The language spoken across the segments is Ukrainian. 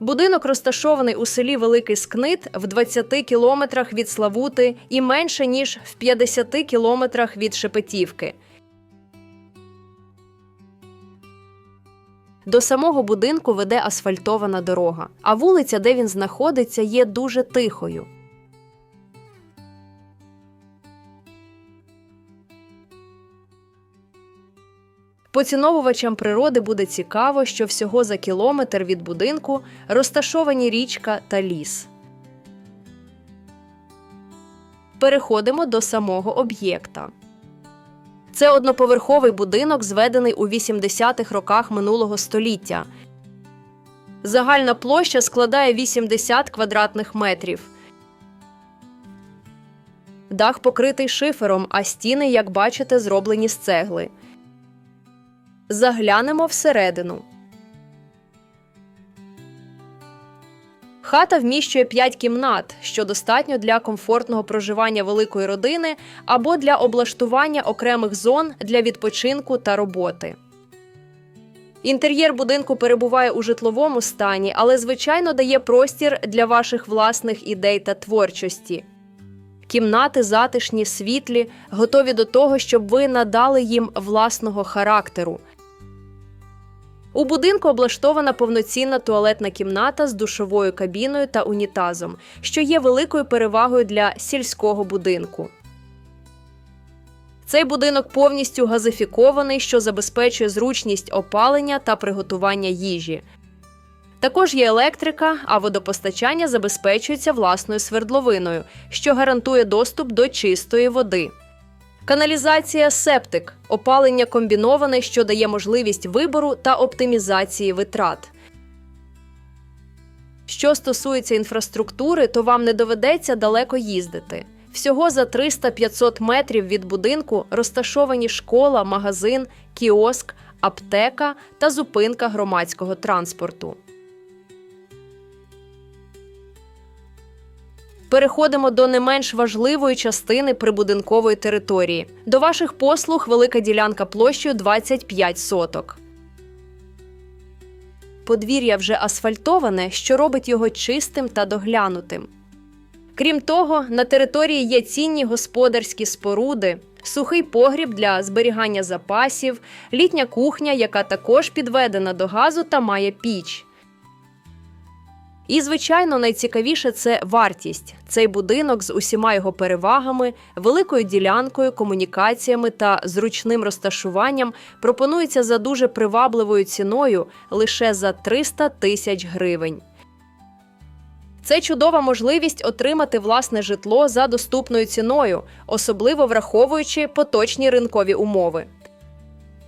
Будинок розташований у селі Великий Скнит в 20 кілометрах від Славути і менше ніж в 50 кілометрах від Шепетівки. До самого будинку веде асфальтована дорога, а вулиця, де він знаходиться, є дуже тихою. Поціновувачам природи буде цікаво, що всього за кілометр від будинку розташовані річка та ліс. Переходимо до самого об'єкта. Це одноповерховий будинок, зведений у 80-х роках минулого століття. Загальна площа складає 80 квадратних метрів. Дах покритий шифером, а стіни, як бачите, зроблені з цегли. Заглянемо всередину. Хата вміщує 5 кімнат, що достатньо для комфортного проживання великої родини або для облаштування окремих зон для відпочинку та роботи. Інтер'єр будинку перебуває у житловому стані, але звичайно дає простір для ваших власних ідей та творчості. Кімнати затишні, світлі, готові до того, щоб ви надали їм власного характеру. У будинку облаштована повноцінна туалетна кімната з душовою кабіною та унітазом, що є великою перевагою для сільського будинку. Цей будинок повністю газифікований, що забезпечує зручність опалення та приготування їжі. Також є електрика, а водопостачання забезпечується власною свердловиною, що гарантує доступ до чистої води. Каналізація септик опалення комбіноване, що дає можливість вибору та оптимізації витрат. Що стосується інфраструктури, то вам не доведеться далеко їздити. Всього за 300-500 метрів від будинку розташовані школа, магазин, кіоск, аптека та зупинка громадського транспорту. Переходимо до не менш важливої частини прибудинкової території. До ваших послуг велика ділянка площею 25 соток. Подвір'я вже асфальтоване, що робить його чистим та доглянутим. Крім того, на території є цінні господарські споруди, сухий погріб для зберігання запасів, літня кухня, яка також підведена до газу та має піч. І, звичайно, найцікавіше це вартість. Цей будинок з усіма його перевагами, великою ділянкою, комунікаціями та зручним розташуванням пропонується за дуже привабливою ціною лише за 300 тисяч гривень. Це чудова можливість отримати власне житло за доступною ціною, особливо враховуючи поточні ринкові умови.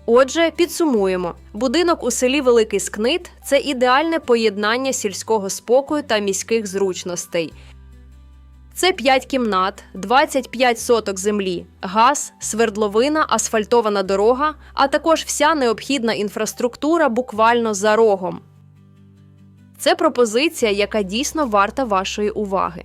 Отже, підсумуємо: будинок у селі Великий Скнит це ідеальне поєднання сільського спокою та міських зручностей. Це 5 кімнат, 25 соток землі, газ, свердловина, асфальтована дорога, а також вся необхідна інфраструктура буквально за рогом. Це пропозиція, яка дійсно варта вашої уваги.